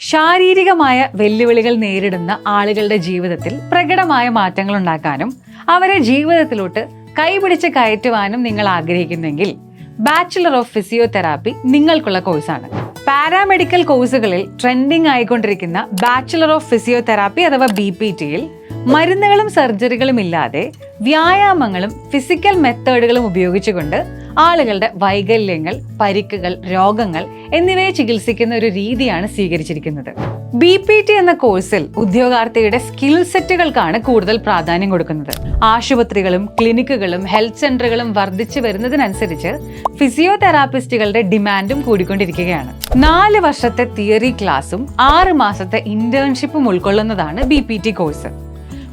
ശാരീരികമായ വെല്ലുവിളികൾ നേരിടുന്ന ആളുകളുടെ ജീവിതത്തിൽ പ്രകടമായ മാറ്റങ്ങൾ ഉണ്ടാക്കാനും അവരെ ജീവിതത്തിലോട്ട് കൈപിടിച്ച് കയറ്റുവാനും നിങ്ങൾ ആഗ്രഹിക്കുന്നെങ്കിൽ ബാച്ചുലർ ഓഫ് ഫിസിയോതെറാപ്പി നിങ്ങൾക്കുള്ള കോഴ്സാണ് പാരാമെഡിക്കൽ കോഴ്സുകളിൽ ട്രെൻഡിങ് ആയിക്കൊണ്ടിരിക്കുന്ന ബാച്ചുലർ ഓഫ് ഫിസിയോതെറാപ്പി അഥവാ ബി പി ടിയിൽ മരുന്നുകളും സർജറികളും ഇല്ലാതെ വ്യായാമങ്ങളും ഫിസിക്കൽ മെത്തേഡുകളും ഉപയോഗിച്ചുകൊണ്ട് ആളുകളുടെ വൈകല്യങ്ങൾ പരിക്കുകൾ രോഗങ്ങൾ എന്നിവയെ ചികിത്സിക്കുന്ന ഒരു രീതിയാണ് സ്വീകരിച്ചിരിക്കുന്നത്. ബി പി ടി എന്ന കോഴ്സിൽ ഉദ്യോഗാർത്ഥിയുടെ സ്കിൽ സെറ്റുകൾക്കാണ് കൂടുതൽ പ്രാധാന്യം കൊടുക്കുന്നത്. ആശുപത്രികളും ക്ലിനിക്കുകളും ഹെൽത്ത് സെന്ററുകളും വർദ്ധിച്ചു വരുന്നതിനനുസരിച്ച് ഫിസിയോതെറാപ്പിസ്റ്റുകളുടെ ഡിമാൻഡും കൂടിക്കൊണ്ടിരിക്കുകയാണ്. നാല് വർഷത്തെ തിയറി ക്ലാസും ആറ് മാസത്തെ ഇന്റേൺഷിപ്പും ഉൾക്കൊള്ളുന്നതാണ് ബി കോഴ്സ്.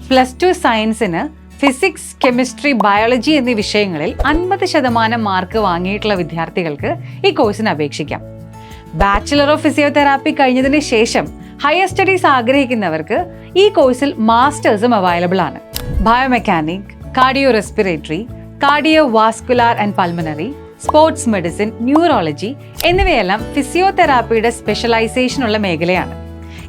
പ്ലസ് ടു സയൻസിന് ഫിസിക്സ് കെമിസ്ട്രി ബയോളജി എന്നീ വിഷയങ്ങളിൽ അൻപത് ശതമാനം മാർക്ക് വാങ്ങിയിട്ടുള്ള വിദ്യാർത്ഥികൾക്ക് ഈ കോഴ്സിന് അപേക്ഷിക്കാം. ബാച്ചിലർ ഓഫ് ഫിസിയോതെറാപ്പി കഴിഞ്ഞതിന് ശേഷം ഹയർ സ്റ്റഡീസ് ആഗ്രഹിക്കുന്നവർക്ക് ഈ കോഴ്സിൽ മാസ്റ്റേഴ്സും അവൈലബിൾ ആണ്. Biomechanic cardio respiratory cardiovascular and pulmonary sports medicine neurology എന്നിവയെല്ലാം ഫിസിയോതെറാപ്പിയുടെ സ്പെഷ്യലൈസേഷനുള്ള മേഖലയാണ്.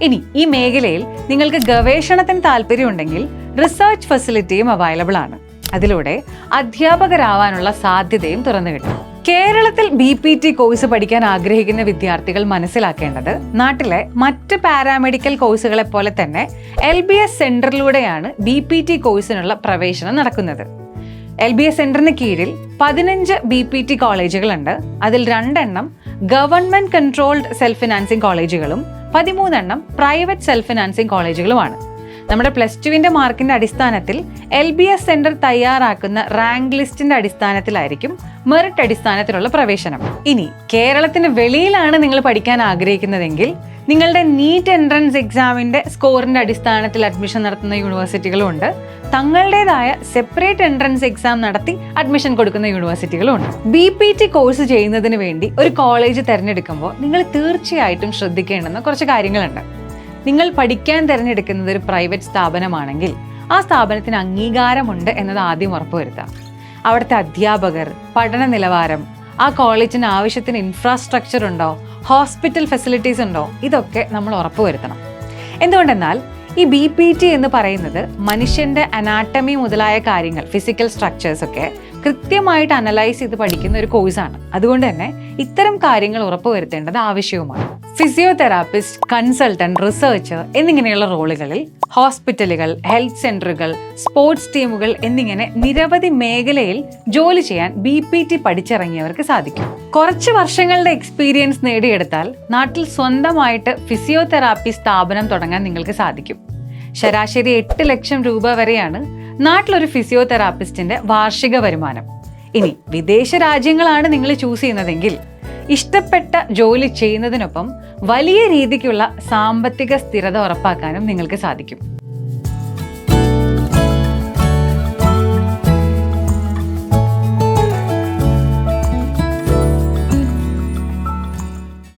ഇനി ഈ മേഖലയിൽ നിങ്ങൾക്ക് ഗവേഷണത്തിന് താല്പര്യമുണ്ടെങ്കിൽ റിസർച്ച് ഫെസിലിറ്റിയും അവൈലബിൾ ആണ്. അതിലൂടെ അധ്യാപകരാവാനുള്ള സാധ്യതയും തുറന്നു കിട്ടും. കേരളത്തിൽ ബി പി ടി കോഴ്സ് പഠിക്കാൻ ആഗ്രഹിക്കുന്ന വിദ്യാർത്ഥികൾ മനസ്സിലാക്കേണ്ടത് നാട്ടിലെ മറ്റ് പാരാമെഡിക്കൽ കോഴ്സുകളെ പോലെ തന്നെ എൽ ബി എസ് സെന്ററിലൂടെയാണ് ബി പി ടി കോഴ്സിനുള്ള പ്രവേശനം നടക്കുന്നത്. എൽ ബി എസ് സെന്ററിന് കീഴിൽ പതിനഞ്ച് ബി പി ടി കോളേജുകളുണ്ട് അതിൽ രണ്ടെണ്ണം ഗവൺമെന്റ് കൺട്രോൾഡ് സെൽഫ് ഫിനാൻസിംഗ് കോളേജുകളും പതിമൂന്നെണ്ണം പ്രൈവറ്റ് സെൽഫ് ഫിനാൻസിംഗ് കോളേജുകളുമാണ് നമ്മുടെ പ്ലസ് ടുവിന്റെ മാർക്കിന്റെ അടിസ്ഥാനത്തിൽ എൽ ബി എസ് സെന്റർ തയ്യാറാക്കുന്ന റാങ്ക് ലിസ്റ്റിന്റെ അടിസ്ഥാനത്തിലായിരിക്കും മെറിറ്റ് അടിസ്ഥാനത്തിലുള്ള പ്രവേശനം. ഇനി കേരളത്തിന് വെളിയിലാണ് നിങ്ങൾ പഠിക്കാൻ ആഗ്രഹിക്കുന്നതെങ്കിൽ നിങ്ങളുടെ നീറ്റ് എൻട്രൻസ് എക്സാമിന്റെ സ്കോറിന്റെ അടിസ്ഥാനത്തിൽ അഡ്മിഷൻ നടത്തുന്ന യൂണിവേഴ്സിറ്റികളും ഉണ്ട് തങ്ങളുടേതായ സെപ്പറേറ്റ് എൻട്രൻസ് എക്സാം നടത്തി അഡ്മിഷൻ കൊടുക്കുന്ന യൂണിവേഴ്സിറ്റികളും ഉണ്ട് ബി പി ടി കോഴ്സ് ചെയ്യുന്നതിന് വേണ്ടി ഒരു കോളേജ് തിരഞ്ഞെടുക്കുമ്പോൾ നിങ്ങൾ തീർച്ചയായിട്ടും ശ്രദ്ധിക്കേണ്ടുന്ന കുറച്ച് കാര്യങ്ങളുണ്ട്. നിങ്ങൾ പഠിക്കാൻ തിരഞ്ഞെടുക്കുന്നത് ഒരു പ്രൈവറ്റ് സ്ഥാപനമാണെങ്കിൽ ആ സ്ഥാപനത്തിന് അംഗീകാരമുണ്ട് എന്നത് ആദ്യം ഉറപ്പുവരുത്താം അവിടുത്തെ അധ്യാപകർ പഠന നിലവാരം ആ കോളേജിന് ആവശ്യത്തിന് ഇൻഫ്രാസ്ട്രക്ചർ ഉണ്ടോ ഹോസ്പിറ്റൽ ഫെസിലിറ്റീസ് ഉണ്ടോ ഇതൊക്കെ നമ്മൾ ഉറപ്പുവരുത്തണം. എന്തുകൊണ്ടെന്നാൽ ഈ ബി പി ടി എന്ന് പറയുന്നത് മനുഷ്യന്റെ അനാട്ടമി മുതലായ കാര്യങ്ങൾ ഫിസിക്കൽ സ്ട്രക്ചേഴ്സ് ഒക്കെ കൃത്യമായിട്ട് അനലൈസ് ചെയ്ത് പഠിക്കുന്ന ഒരു കോഴ്സാണ് അതുകൊണ്ട് തന്നെ ഇത്തരം കാര്യങ്ങൾ ഉറപ്പുവരുത്തേണ്ടത് ആവശ്യവുമാണ്. ഫിസിയോതെറാപ്പിസ്റ്റ് കൺസൾട്ടന്റ് റിസർച്ചർ എന്നിങ്ങനെയുള്ള റോളുകളിൽ ഹോസ്പിറ്റലുകൾ ഹെൽത്ത് സെന്ററുകൾ സ്പോർട്സ് ടീമുകൾ എന്നിങ്ങനെ നിരവധി മേഖലയിൽ ജോലി ചെയ്യാൻ ബി പി ടി പഠിച്ചിറങ്ങിയവർക്ക് സാധിക്കും. കുറച്ച് വർഷങ്ങളുടെ എക്സ്പീരിയൻസ് നേടിയെടുത്താൽ നാട്ടിൽ സ്വന്തമായിട്ട് ഫിസിയോതെറാപ്പി സ്ഥാപനം തുടങ്ങാൻ നിങ്ങൾക്ക് സാധിക്കും. ശരാശരി എട്ട് ലക്ഷം രൂപ വരെയാണ് നാട്ടിലൊരു ഫിസിയോതെറാപ്പിസ്റ്റിന്റെ വാർഷിക വരുമാനം. ഇനി വിദേശ രാജ്യങ്ങളാണ് നിങ്ങൾ ചൂസ് ചെയ്യുന്നതെങ്കിൽ ഇഷ്ടപ്പെട്ട ജോലി ചെയ്യുന്നതിനൊപ്പം വലിയ രീതിക്കുള്ള സാമ്പത്തിക സ്ഥിരത ഉറപ്പാക്കാനും നിങ്ങൾക്ക് സാധിക്കും.